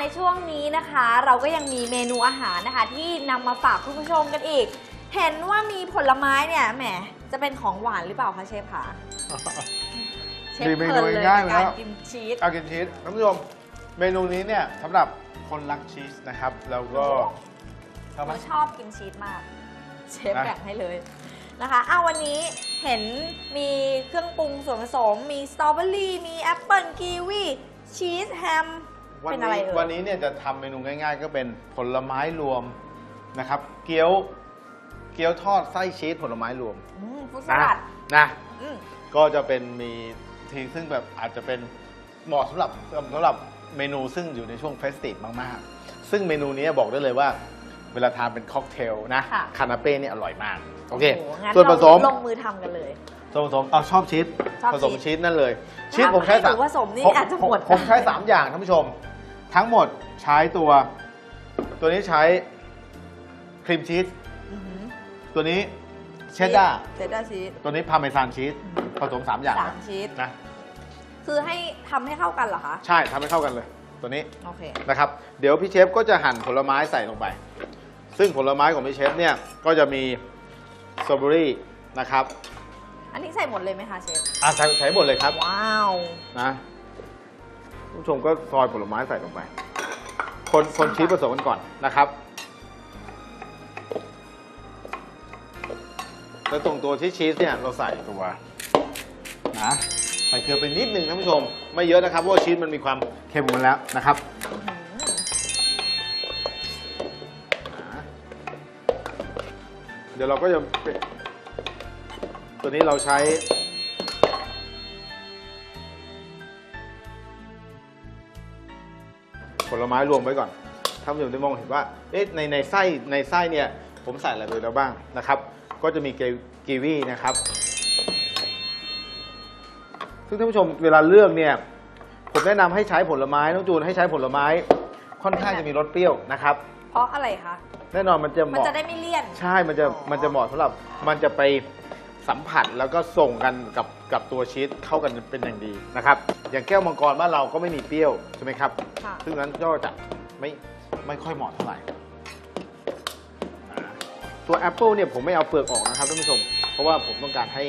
ในช่วงนี้นะคะ เราก็ยังมีเมนูอาหารนะคะ ที่นำมาฝากคุณผู้ชมกันอีก เห็นว่ามีผลไม้เนี่ยแหมจะเป็นของหวานหรือเปล่าคะเชฟคะเชฟมีเมเพลินูนเลยง่ายกับๆการแล้วกินชีส เอากินชีสท่านผู้ชมเมนูนี้เนี่ยสำหรับคนรักชีสนะครับ แล้วก็ทำไมเราชอบกินชีสมาก เชฟนะ แบ่งให้เลยนะคะอ้าววันนี้เห็นมีเครื่องปรุงส่วนผสม มีสตรอเบอรี่ มีแอปเปิลกีวีชีสแฮม วันเป็นอะไรนี้เอ่ย วันนี้เนี่ยจะทำเมนูง่าย ๆ ก็เป็นผลไม้รวมนะครับ เกี๊ยวเกี๊ยวทอดไส้ชีสผลไม้รวมอืมฟุตสนะลัดนะ อืม ก็จะเป็นมีทีซึ่งแบบอาจจะเป็นเหมาะสำหรับสำหรับเมนูซึ่งอยู่ในช่วงเฟสติฟมากๆ ซึ่งเมนูนี้บอกได้เลยว่า เวลาทานเป็นค็อกเทลนะค่ะ คานาเป้เนี่ยอร่อยมาก โอเคโอ้โหงั้นส่วนผสมเราลงมือทำกันเลย ส่วนผสมเอาชอบชีสชอบผสมชีส ชีสนั่นเลยชีสถ้าผมใช้ให้หนูสามผสมนี่ผอาจจะหมดผมใช้สามอย่างท่านผู้ชม ทั้งหมดใช้ตัว ตัวนี้ใช้ครีมชีสอื้อหือตัวนี้เชดดาร์เชดดาร์ชีสตัวนี้พาร์เมซานชีสอืมผสมสามอย่างสามชีสนะคือให้ทำให้เข้ากันเหรอคะ ใช่ทำให้เข้ากันเลย ตัวนี้ โอเค นะครับเดี๋ยวพี่เชฟก็จะหั่นผลไม้ใส่ลงไป ซึ่งผลไม้ของพี่เชฟเนี่ยก็จะมีสตรอเบอรี่นะครับอันนี้ใส่หมดเลยไหมคะเชฟ อะใส่ใส่หมดเลยครับว้าว นะ ผู้ชมก็ซอยผลไม้ใส่ลงไป คนคนชีสผสมกันก่อนนะครับแล้วตรงตัวที่ชีสเนี่ยเราใส่ตัวนะใส่เกลือไปนิดนึงท่านผู้ชม ไม่เยอะนะครับเพราะว่าชีสมันมีความเค็มกันแล้วนะครับนะเดี๋ยวเราก็จะตัวนี้เราใช้ ลไม้รวมไว้ก่อนท่านผู้ชมได้มองเห็นว่าเอ๊ะในในไส้ในไส้เนี่ยผมใส่อะไรไปแล้วบ้างนะครับ ก็จะมีเกกีวีนะครับ ซึ่งท่านผู้ชมเวลาเลือกเนี่ยผมแนะนำให้ใช้ผลไม้น้องจูนให้ใช้ผลไม้ค่อนข้างจะมีรสเปรี้ยวนะครับ เพราะอะไรคะแน่นอนมันจะเหมันมาะจะได้ไม่เลี่ยน ใช่มันจะอ๋อมันจะเหมาะสำหรับมันจะไปสัมผัสแล้วก็ส่งกันกับ กับตัวชีสเข้ากันเป็นอย่างดีนะครับอย่างแก้วมังกรบ้านเราก็ไม่มีเปรี้ยวใช่ไหมครับค่ะ ซึ่งนั้นก็จะไม่ไม่ค่อยเหมาะเท่าไหร่อ่าตัวแอปเปิลเนี่ยผมไม่เอาเปลือกออกนะครับท่านผู้ชม เพราะว่าผมต้องการให้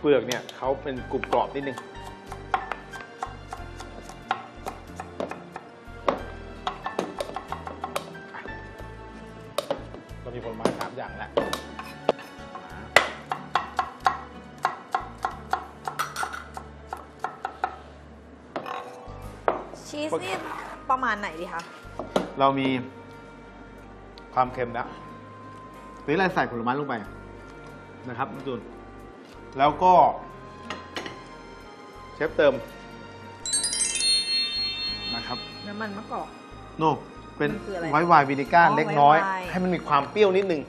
เปลือกเนี่ยเขาเป็นกรุบกรอบนิดนึง ชีสนี่ประมาณไหนดีคะเรามีความเค็มแล้วหรืออะไรใส่ผลไม้ลงไปนะครับน้องจูนแล้วก็ เชฟเติมนะครับน้ำมันมะกอก โน่เป็นมันคืออะไรไวน์ไวน์วินิก้าอ๋อเล็กน้อย ไวน์ไวน์ ให้มันมีความเปรี้ยวนิดนึง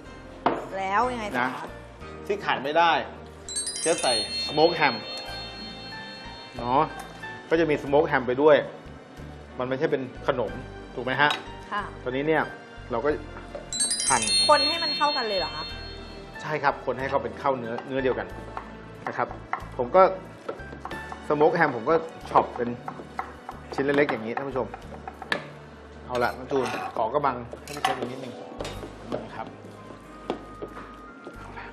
แล้วยังไงต่อนะ คะที่ขาดไม่ได้เชฟใส่สโมกแฮมเนาะก็จะมีสโมกแฮมไปด้วย มันไม่ใช่เป็นขนมถูกไหมฮะค่ะ ตอนนี้เนี่ยเราก็หั่นคนให้มันเข้ากันเลยเหรอคะ ใช่ครับ คนให้เขาเป็นเข้าเนื้อเนื้อเดียวกันนะครับ ผมก็สโมกแฮมผมก็ช็อปเป็นชิ้นเล็กๆอย่างนี้ท่านผู้ชม เอาละน้องจูนขอกระบังให้พี่เชฟอีกนิดนึงนะครับเอาละ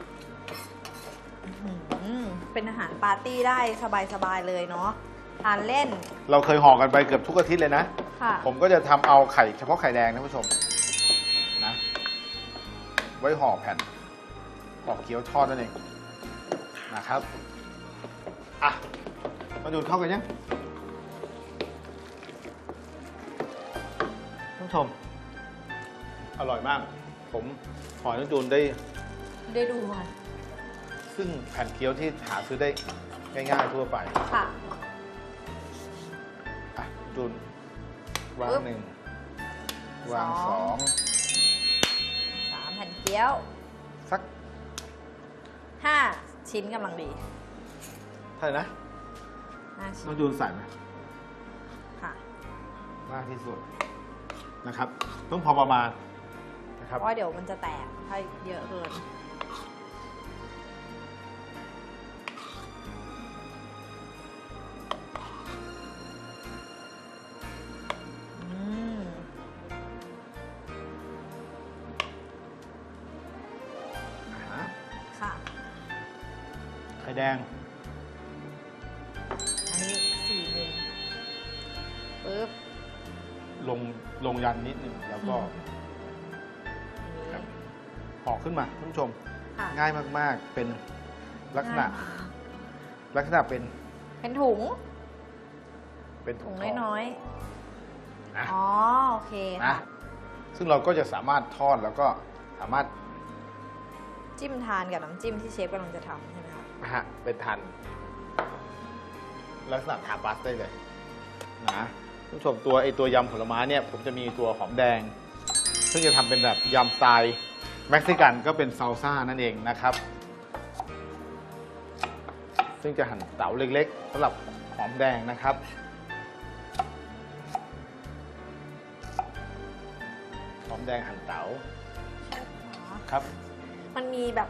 อืมเป็นอาหารปาร์ตี้ได้สบายๆเลยเนาะ ทานเล่น เราเคยห่อกันไปเกือบทุกอาทิตย์เลยนะ ค่ะ ผมก็จะทำเอาไข่เฉพาะไข่แดงท่านผู้ชมนะ ไว้ห่อแผ่นห่อเกี๊ยวทอดนั่นเองนะครับอะมาดูเข้ากันยังท่านผู้ชม อร่อยมาก ผมหอยน้ำจูนได้ ได้ดูก่อนซึ่งแผ่นเกี๊ยวที่หาซื้อได้ง่ายๆทั่วไป ค่ะอะ จูนวางปึ๊บหนึ่งวางสสออง งสามแผ่นเกี๊ยวสักห้าชิ้นกำลังดีเท่าไหร่นะห้าชิ้น้อนงจูนใส่ไหมค่ะมากที่สุดนะครับ ต้องพอประมาณนะคเพรับ ราะว่าเดี๋ยวมันจะแตกถ้าเยอะเกิน ลงลงยันนิดหนึ่งแล้วก็อันนี้ห่อขึ้นมาท่านผู้ชม ค่ะง่ายมากๆ เป็นลักษณะง่ายลักษณะเป็นเป็นถุง เป็นถุถุงงทองน้อยนะๆ อ๋อ โอเคนะค่ะ ซึ่งเราก็จะสามารถทอดแล้วก็สามารถจิ้มทานกับน้ำจิ้มที่เชฟกำลังจะทำใช่ไหมคะนะฮะเป็นทานลักษณะทาปัสได้เลยนะ ท่านผู้ชมตัวไอตัวยำผลไม้เนี่ยผมจะมีตัวหอมแดง ซึ่งจะทำเป็นแบบยำสไตล์เม็กซิกันก็เป็นซาลซ่านั่นเองนะครับ ซึ่งจะหั่นเต๋าเล็กๆสำหรับหอมแดงนะครับ หอมแดงหั่นเต๋าครับ มันมีแบบ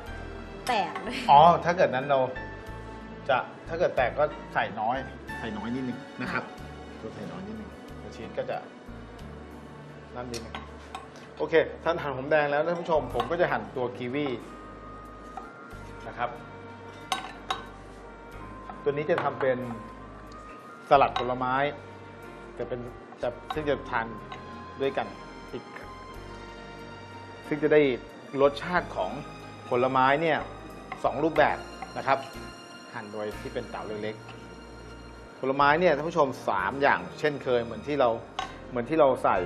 แตกด้วย อ๋อ ถ้าเกิดนั้นเราจะถ้าเกิดแตกก็ใส่น้อย ใส่น้อยนิดนึงนะครับ ตัวใส่น้อยนิดนึงตัวชีสก็จะนั่นนิดนึงโอเคท่านหั่นหอมแดงแล้วท่านผู้ชม ผมก็จะหั่นตัวกีวีนะครับ ตัวนี้จะทำเป็นสลัดผลไม้แต่เป็นจะซึ่งจะทานด้วยกันอีก ซึ่งจะได้รสชาติของผลไม้เนี่ยสองรูปแบบนะครับ หั่นโดยที่เป็นเต๋าเล็กๆ ผลไม้เนี่ยท่านผู้ชม 3 อย่างเช่นเคยเหมือนที่เราเหมือนที่เราใส่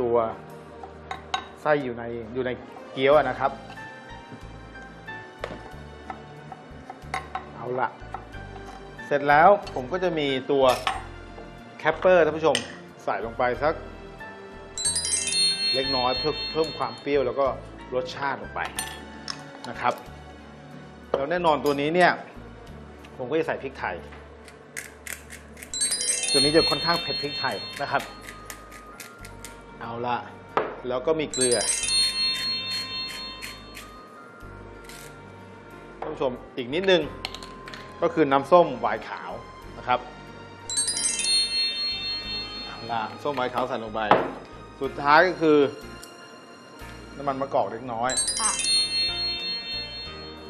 ตัวไส้อยู่ในอยู่ในเกี๊ยวนะครับ เอาละเสร็จแล้วผมก็จะมีตัวแคปเปอร์ท่านผู้ชมใส่ลงไปสักเล็กน้อยเพื่อเพิ่มความเปรี้ยวแล้วก็รสชาติลงไปนะครับ แล้วแน่นอนตัวนี้เนี่ย ผมก็จะใส่พริกไทย ตัวนี้จะค่อนข้างเผ็ดพริกไทยนะครับ เอาละแล้วก็มีเกลือท่านผู้ชมอีกนิดนึง ก็คือน้ำส้มหวายขาวนะครับเอาละส้มหวายขาวใส่ลงไป สุดท้ายก็คือ น้ำมันมะกอกเล็กน้อยค่ะ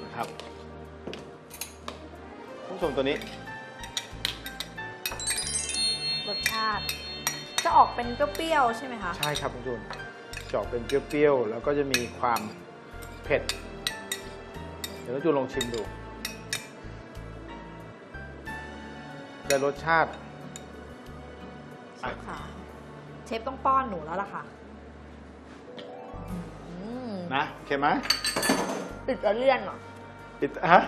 นะครับท่านผู้ชมตัวนี้าติ จะออกเป็นเปรี้ยวๆใช่ไหมคะ ใช่ครับคุณจูนจะออกเป็นเปรี้ยวๆ แล้วก็จะมีความเผ็ด เดี๋ยวคุณจูนลองชิมดู ได้รสชาติเชฟค่ะ เชฟต้องป้อนหนูแล้วล่ะค่ะอืมนะโอเคไหมติดจะเลี่ยนเหรออิตฮะ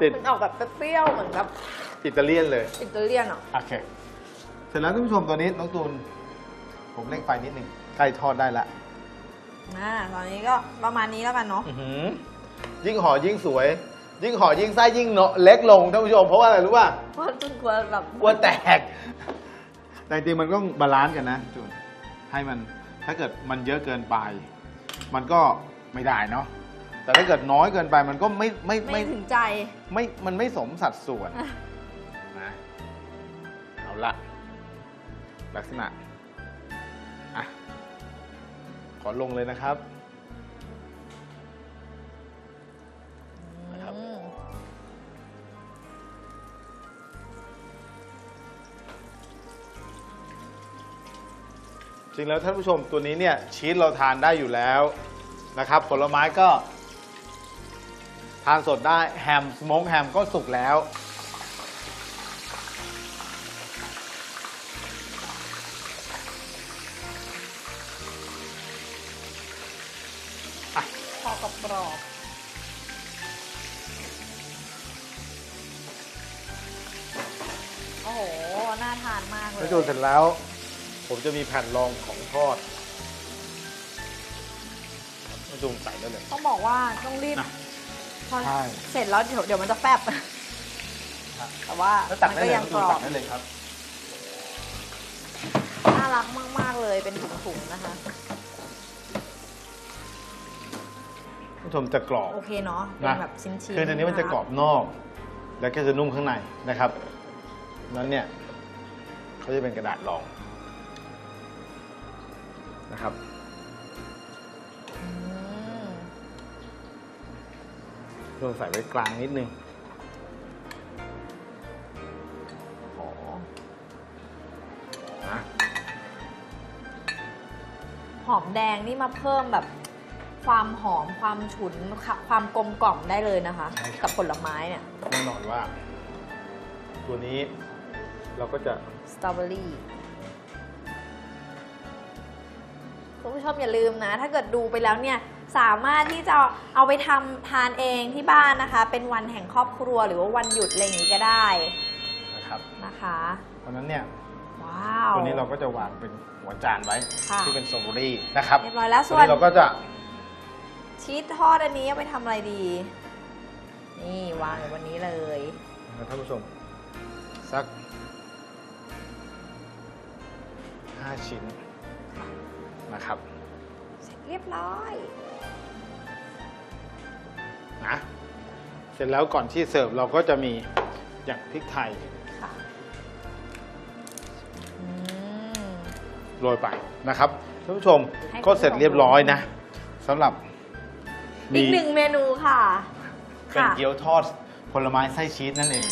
ติดมันออกแบบเปรี้ยวๆเหมือนแบบอิตาเลียนเลย อิตาเลียนเหรอ โอเคเส ร็จแล้วท่านผู้ชมตัวนี้น้องตูน ผมเร่งไฟนิดหนึ่งใกล้ทอดได้ละอ่าตอนนี้ก็ประมาณนี้แล้วกันเนาะ อื้อหือยิ่งห่อยิ่งสวย ยิ่งห่อยิ่งไส้ยิ่งเนาะเล็กลงท่านผู้ชม เพราะว่าอะไรรู้ป่ะเพราะจนกลัวแบบกลัวแตก แต่จริงๆมันก็บาลานซ์กันนะจูนให้มันถ้าเกิดมันเยอะเกินไป มันก็ไม่ได้เนาะแต่ถ้าเกิดน้อยเกินไปมันก็ไม่ไม่ไม่ไม่ถึงใจ ไม่มันไม่สมสัดส่วนอะนะเอาละ ลักษณะอะขอลงเลยนะครับนะครับ จริงแล้วท่านผู้ชมตัวนี้เนี่ยชีสเราทานได้อยู่แล้วนะครับ ผลไม้ก็ทานสดได้แฮมสโมกแฮมก็สุกแล้ว น่าทานมากเลย แล้วจนเสร็จแล้ว ผมจะมีแผ่นรองของทอดมาจุ่มใส่ได้เลย ต้องบอกว่าต้องรีบนะพอใช่ เสร็จแล้วเดี๋ยวเดี๋ยวมันจะแฟบแต่ว่าแล้วตักมันได้ก็เลยยังน้องกจูนรอตับกได้เลยครับ น่ารักมาก ๆ เลยเป็นถุงๆนะคะท่านผู้ชมจะกรอบ โอเคเนาะเป็นนะ แบบชิ้นๆคือตัวนี้มันจะกรอบนอก แล้วก็จะนุ่มข้างในนะครับ นั้นเนี่ยเขาจะเป็นกระดาษรองนะครับอืมในชมใส่ไว้กลางนิดนึงโอ้โหนะหอมแดงนี่มาเพิ่มแบบความหอมความฉุนความกลมกล่อมได้เลยนะคะ กับผลไม้เนี่ย แน่นอนว่า ตัวนี้ เราก็จะสตรอเบอรี่คุณผู้ชมอย่าลืมนะ ถ้าเกิดดูไปแล้วเนี่ยสามารถที่จะเอาไปทำทานเองที่บ้านนะคะ เป็นวันแห่งครอบครัวหรือว่าวันหยุดอะไรอย่างนี้ก็ได้นะครับนะคะเพราะฉะนั้นเนี่ยว้าวตัวนี้เราก็จะวางเป็นหัวจานไว้ค่ะที่เป็นสตรอเบอรี่นะครับเรียบร้อยแล้วตัส่ววนนี้เราก็จะชีสทอดอันนี้เอาไปทำอะไรดี นี่วางอยู่วันนี้เลยท่านผู้ชมสัก ห้าชิ้นนะครับ เสร็จเรียบร้อย นะ เสร็จแล้วก่อนที่เสิร์ฟเราก็จะมีอย่างพริกไทยค่ะอืม โรยไปนะครับท่านผู้ชมให้คุณก็เสร็จเรียบร้อยนะสำหรับอีกหนึ่งเมนูค่ะ เป็นค่ะ เกี๊ยวทอดผลไม้ไส้ชีสนั่นเอง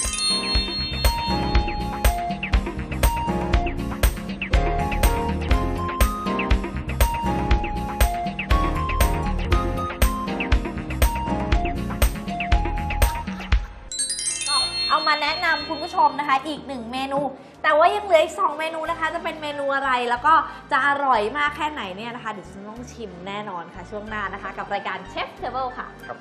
มาแนะนำคุณผู้ชมนะคะ อีกหนึ่งเมนู แต่ว่ายังเหลืออีกสองเมนูนะคะ จะเป็นเมนูอะไรแล้วก็จะอร่อยมากแค่ไหนเนี่ยนะคะเดี๋ยวจะต้องชิมแน่นอนค่ะ ช่วงหน้านะคะ กับรายการเชฟเทเบิลค่ะครับ